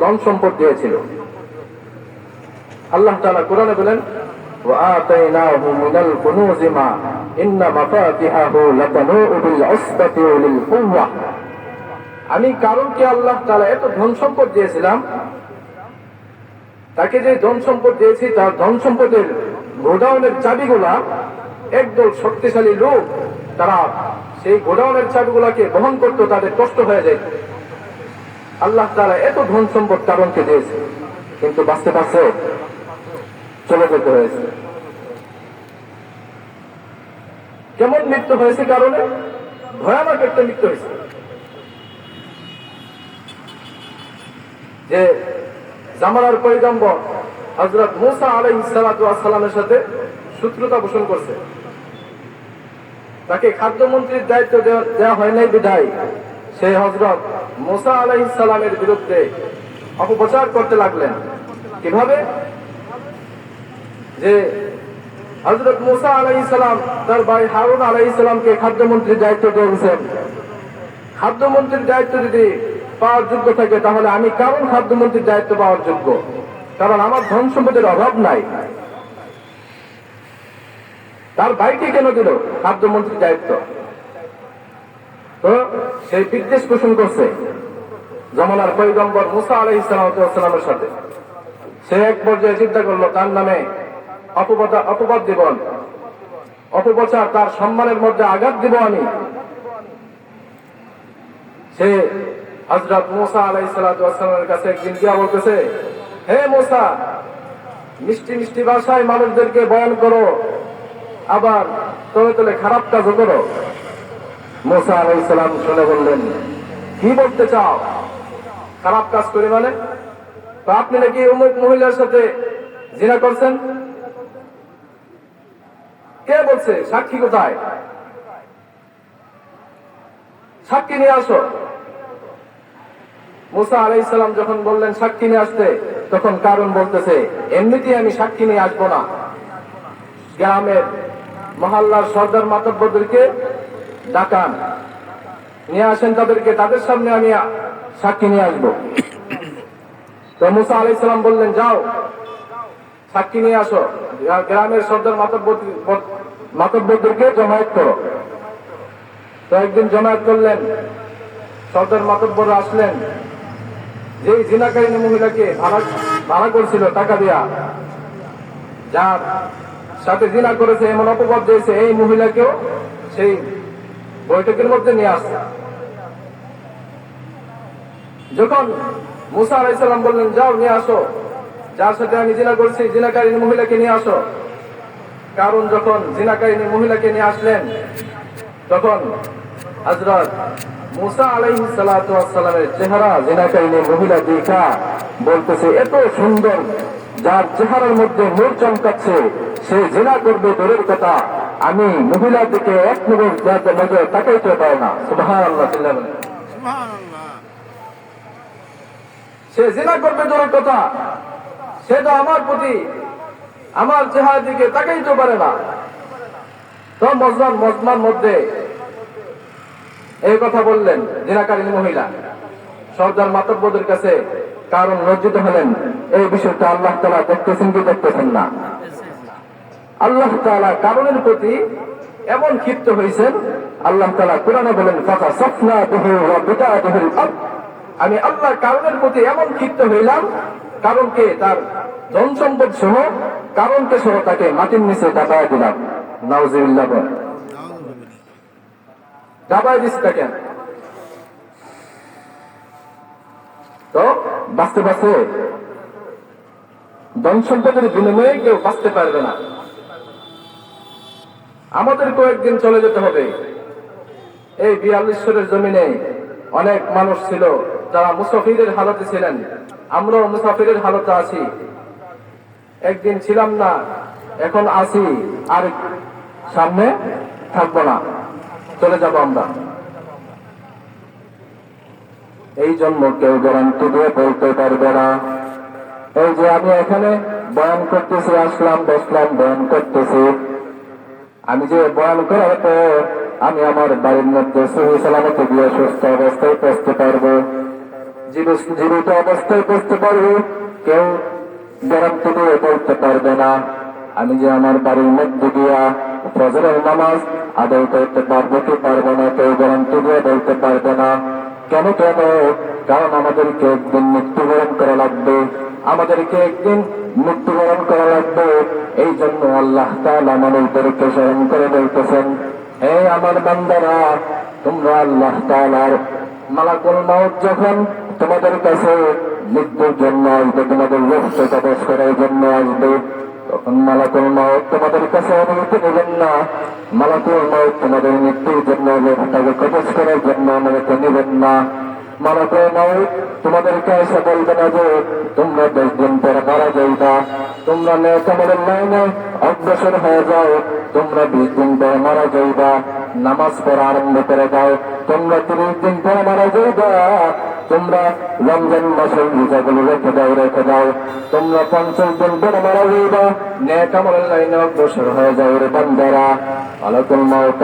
ধন সম্পদ দিয়েছিল আল্লাহ তাআলা কোরআনে বলেন وآتيناه من الكنوز ما إن مفاتحه لتنوء بالعصبة أولي القوة আমি কারণকে আল্লাহ তাআলা এত ধন সম্পদ দিয়েছিলাম তাকে যে ধন সম্পদ দিয়েছি তার ধন সম্পদের গোডাউনের চাবিগুলা একদল শক্তিশালী লোক তারা সেই গোডাউনের চাবিগুলাকে বহন করতে তাদের কষ্ট হয়ে যায় আল্লাহ তারা এত ধন সম্পদ কারণকে দিয়েছে, কিন্তু বাঁচতে বাঁচতে চলে যেতে হয়েছে। কেমন মৃত্যু হয়েছে কারণে? ভয়ানক একটা মৃত্যু হয়েছে। যে জামানার পৈগম্বর হজরত মুসা আলাই সালামের সাথে শত্রুতা পোষণ করছে। তাকে খাদ্যমন্ত্রীর দায়িত্ব দেওয়া- হয় নাই বিধায়। সে হজরত মুসা আলাই সালামের বিরুদ্ধে অপপ্রচার করতে লাগলেন। কীভাবে? যে হজরত মুসা আলাই সালাম, তার ভাই হারুন আলাই সালামকে খাদ্যমন্ত্রীর দায়িত্ব দিয়েছেন। খাদ্যমন্ত্রীর দায়িত্ব যদি পাওয়ার যোগ্য থাকে, তাহলে আমি কারণ খাদ্যমন্ত্রীর দায়িত্ব পাওয়ার যোগ্য? কারণ আমার ধন সম্পদের অভাব নাই। তার ভাইকে কেন দিল খাদ্যমন্ত্রীর দায়িত্ব? তো সেই বিদ্বেষ পোষণ করছে জমানার পৈগম্বর মুসা আলহ ইসলামের সাথে। সে এক পর্যায়ে চিন্তা করল, তার নামে অপবাদ অপবাদ দিব। অপপ্রচার, তার সম্মানের মধ্যে আঘাত দিব আমি। সে হজরত মোসা আলাই সালামের কাছে একদিন গিয়া বলতেছে, হে মোসা, মিষ্টি মিষ্টি ভাষায় মানুষদেরকে বয়ান করো, আবার তলে তলে খারাপ কাজও করো। মোসা আলাই সালাম শুনে বললেন, কি বলতে চাও? খারাপ কাজ করে মানে তো আপনি নাকি অমুক মহিলার সাথে জিনা করছেন? কে বলছে, সাক্ষী কোথায়? সাক্ষী নিয়ে আসো। মুসা আলাইসালাম যখন বললেন, সাক্ষী নিয়ে আসতে, তখন কারণ বলতেছে, এমনিতেই আমি সাক্ষী নিয়ে আসব না। গ্রামের মহল্লার সর্দার মাতব্বদেরকে ডাকান। নিয়ে আসেন তাদেরকে, তাদের সামনে আমি সাক্ষী নিয়ে আসব। তো মুসা আলাইসালাম বললেন, যাও, সাক্ষী নিয়ে আসো। গ্রামের সর্দার মাতব্বরদেরকে জমায়েত করো। তো একদিন জমায়েত করলেন, সর্দার মাতব্বর আসলেন। যে জিনাকারিনী মহিলাকে ভাড়া ভাড়া করছিল টাকা দিয়া, যার সাথে জিনা করেছে, এমন অপবাদ দিয়েছে, এই মহিলাকেও সেই বৈঠকের মধ্যে নিয়ে আসছে। যখন মুসা আলাইসাল্লাম বললেন, যাও, নিয়ে আসো। যার সাথে আমি জিনা করছি, জিনাকারিনী মহিলাকে নিয়ে আসো। কারণ যখন জিনাকারিনী মহিলাকে নিয়ে আসলেন, তখন হজরত মুসা আলাই সালামের চেহারা জিনাকারিনী মহিলা দেখা বলতেছে, এত সুন্দর, যার চেহারার মধ্যে নূর চমকাচ্ছে, সে জিনা করবে দূরের কথা। আমি মহিলা দিকে এক নজর নজর তাকাইতে পারে না। সুবাহ আল্লাহ সে জিনা করবে দূরের কথা। সে তো আমার প্রতি আমার চেহারা দিকে তাকাইতে পারে না। তো মজমান মজমার মধ্যে এই কথা বললেন জিনাকারী মহিলা। সর্দার মাতব্বদের কাছে কারণ লজ্জিত হলেন। এই বিষয়টা আল্লাহ তালা দেখতেছেন কি দেখতেছেন না। আল্লাহ তালা কারণের প্রতি এমন ক্ষিপ্ত হয়েছেন। আল্লাহ তালা কোরআনে বলেন ফাঁকা সফনা আমি আল্লাহ কারণের প্রতি এমন ক্ষিপ্ত হইলাম, কারণকে তার ধন সম্পদ সহ, কারণকে সহ তাকে মাটির নিচে দাবায় দিলাম। নাউজিল্লাহ দাবায় দিস তাকে। তো বাঁচতে বাঁচতে ধন সম্পদের বিনিময়ে কেউ বাঁচতে পারবে না। আমাদের কয়েকদিন চলে যেতে হবে। এই বিয়াল্লিশ্বরের জমিনে অনেক মানুষ ছিল, যারা মুসাফিরের হালতে ছিলেন। আমরাও মুসাফিরের হালতে আছি। একদিন ছিলাম না, এখন আসি আর সামনে থাকব না। চলে যাব আমরা। এই জন্য কেউ গ্যারান্টি দিয়ে বলতে পারবে না। এই যে আমি এখানে বয়ান করতেছি, আসলাম, বসলাম, বয়ান করতেছি। আমি যে বয়ান করার পর আমি আমার বাড়ির মধ্যে সহি সালামতে গিয়ে সুস্থ অবস্থায় পৌঁছতে পারব। জীবিত অবস্থায় বুঝতে পারব। কেউ গ্যারান্টি দিয়ে বলতে পারবে না। আমি যে আমার বাড়ির মধ্যে দিয়া ফজরের নামাজ আদায় করতে পারব কি পারব না, কেউ গরম দিয়ে বলতে পারবে না। কেন কেন? কারণ আমাদেরকে একদিন মৃত্যুবরণ করা লাগবে। আমাদেরকে একদিন মৃত্যুবরণ করা লাগবে। এই জন্য আল্লাহ তাআলা মানুষদেরকে স্মরণ করে বলতেছেন, হে আমার বান্দারা, তোমরা আল্লাহ তাআলার মালাকুল মাউত যখন তোমাদের কাছে মৃত্যুর জন্য আসবে, তোমাদের রক্ত কবচ করার জন্য আসবে, তখন মালাকুল মাউত তোমাদের কাছে অনুমতি নেবেন না। মালাকুল মাউত তোমাদের মৃত্যুর জন্য রোগটাকে কবচ করার জন্য অনুমতি নেবেন না। মালাকুল মাউত তোমাদেরকে এসে বলবে না যে, তোমরা দশ দিন পরে মারা যাইবা তোমরা নেকামলের লাইনে অগ্রসর হয়ে যাও। তোমরা বিশ দিন পরে মারা যাইবা, নামাজ পড়া আরম্ভ করে দাও। তোমরা তিরিশ দিন পরে মারা যাইবা, তোমরা রমজান মাসের রোজাগুলো রেখে দাও রেখে দাও। তোমরা পঞ্চাশ দিন পরে মারা যাইবা নেকামলের লাইনে অগ্রসর হয়ে যাও রে বান্দারা। মাউত।